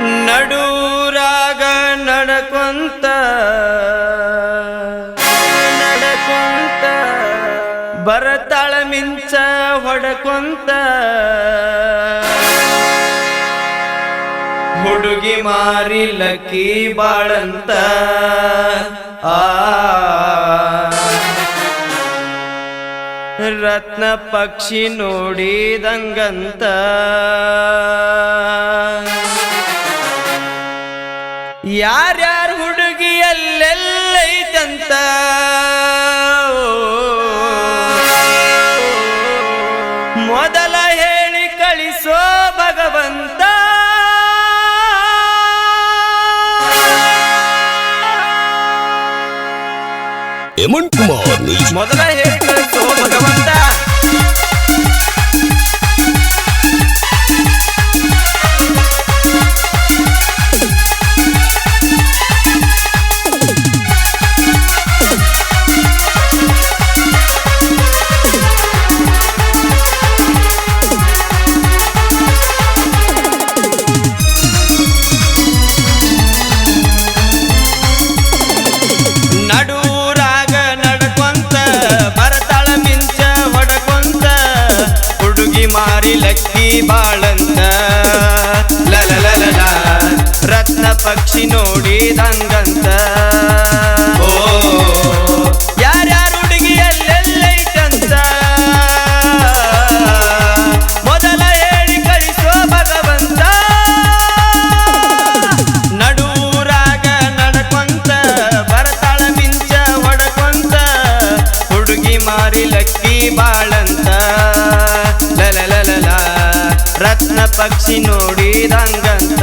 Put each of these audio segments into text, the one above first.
ನಡೂರಾಗ ನಡಕೊಂತ. ನಡಕೊಂತ. ಬರತಾಳ ಮಿಂಚ ಹೊಡಕೊಂತ. ಹುಡುಗಿ ಮಾರಿ ಲಕ್ಕಿ ಬಾಳಂತ. ಆ. ರತ್ನ ಪಕ್ಷಿ ನೋಡಿದಂಗಂತ. ಯಾರ್ಯಾರ ಹುಡುಗಿಯಲ್ಲೆಲ್ಲೈತಂತ ಮೊದಲ ಹೇಳಿ ಕಳಿಸೋ ಭಗವಂತ. ಮೊದಲ ಹೇಳಿ ಲಕ್ಕಿ ಬಾಳಂತ. ಲಲಲಲಲ ರತ್ನ ಪಕ್ಷಿ ನೋಡಿದಂಗಂತ ಓ, ಯಾರ್ಯಾರ ಹುಡುಗಿ ಎಲ್ಲೆಲ್ಲೈತಂತ ಮೊದಲ ಹೇಳಿ ಕಳಿಸೋ ಭಗವಂತ. ನಡೂರಾಗ ನಡ್ಕೊಂತ, ಬರ್ತಾಳ ಮಿಂಚ ಹೊಡಕೊಂತ. ಹುಡುಗಿ ಮಾರಿ ಲಕ್ಕಿ ಬಾಳಂತ. ರತ್ನ ಪಕ್ಷಿ ನೋಡಿದಂಗಂತ.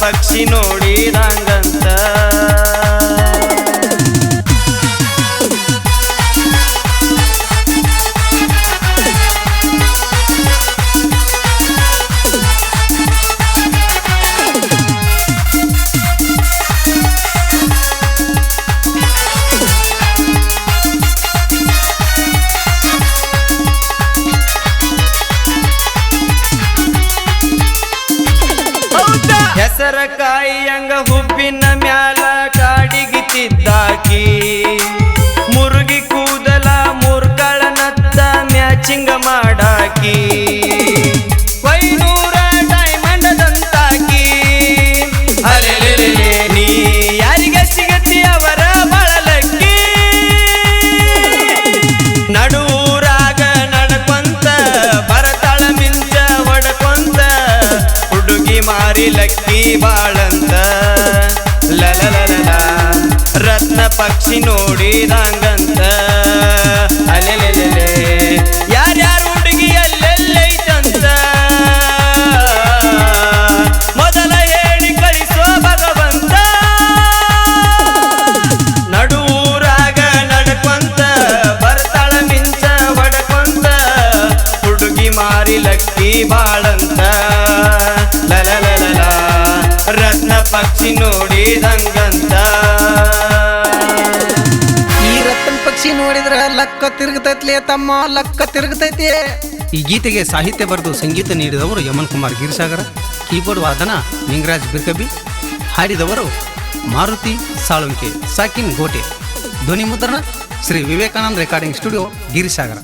ಪಕ್ಷಿ ನೋಡಿದಂಗಂತ. ಹೆಸರ ಕಾಯಿಯಂಗ ಹುಬ್ಬಿನ ಮ್ಯಾಲ ಕಾಡಿಗಿತಿದ್ದಾಕಿ ಮುರುಗಿ ಕೂದಲ ಮೂರ್ಕಳನತ್ತ ಮ್ಯಾಚಿಂಗ ಮಾಡಾಕಿ ಲಕ್ಕಿ ಬಾಳಂತ. ಲಲಲಲ ರತ್ನ ಪಕ್ಷಿ ನೋಡಿದಂಗಂತ. ಅಲೆಲೆಲೆ ಯಾರ್ಯಾರು ಹುಡುಗಿ ಅಲ್ಲೆಲ್ಲೈತಂತ ಮೊದಲ ಹೇಳಿ ಕಳಿಸೋ ಭಗವಂತ. ನಡೂರಾಗ ನಡ್ಕೊಂತ, ಬರ್ತಾಳ ಮಿಂಚ ಹೊಡ್ಕೊಂತ ಹುಡುಗಿ ಮಾರಿ ಲಕ್ಕಿ ಬಾಳಂತ. ಪಕ್ಷಿ ನೋಡಿದಂಗಂತ ಈ ರತ್ನ ಪಕ್ಷಿ ನೋಡಿದ್ರ ಲಕ್ಕ ತಿರುಗತೈತ್ಲೆ ತಮ್ಮ ಲಕ್ಕ ತಿರುಗತೈತಿ. ಈ ಗೀತೆಗೆ ಸಾಹಿತ್ಯ ಬರೆದು ಸಂಗೀತ ನೀಡಿದವರು ಯಮನ್ ಕುಮಾರ್ ಗಿರಿಸಾಗರ ಕೀಬೋರ್ಡ್ ವಾದನ ನಿಂಗರಾಜ್ ಬಿರ್ಕಬಿ ಹಾಡಿದವರು ಮಾರುತಿ ಸಾಳುಂಕೆ ಸಾಕಿನ್ ಗೋಟೆ. ಧ್ವನಿ ಮುದ್ರಣ ಶ್ರೀ ವಿವೇಕಾನಂದ ರೆಕಾರ್ಡಿಂಗ್ ಸ್ಟುಡಿಯೋ ಗಿರಿಸಾಗರ.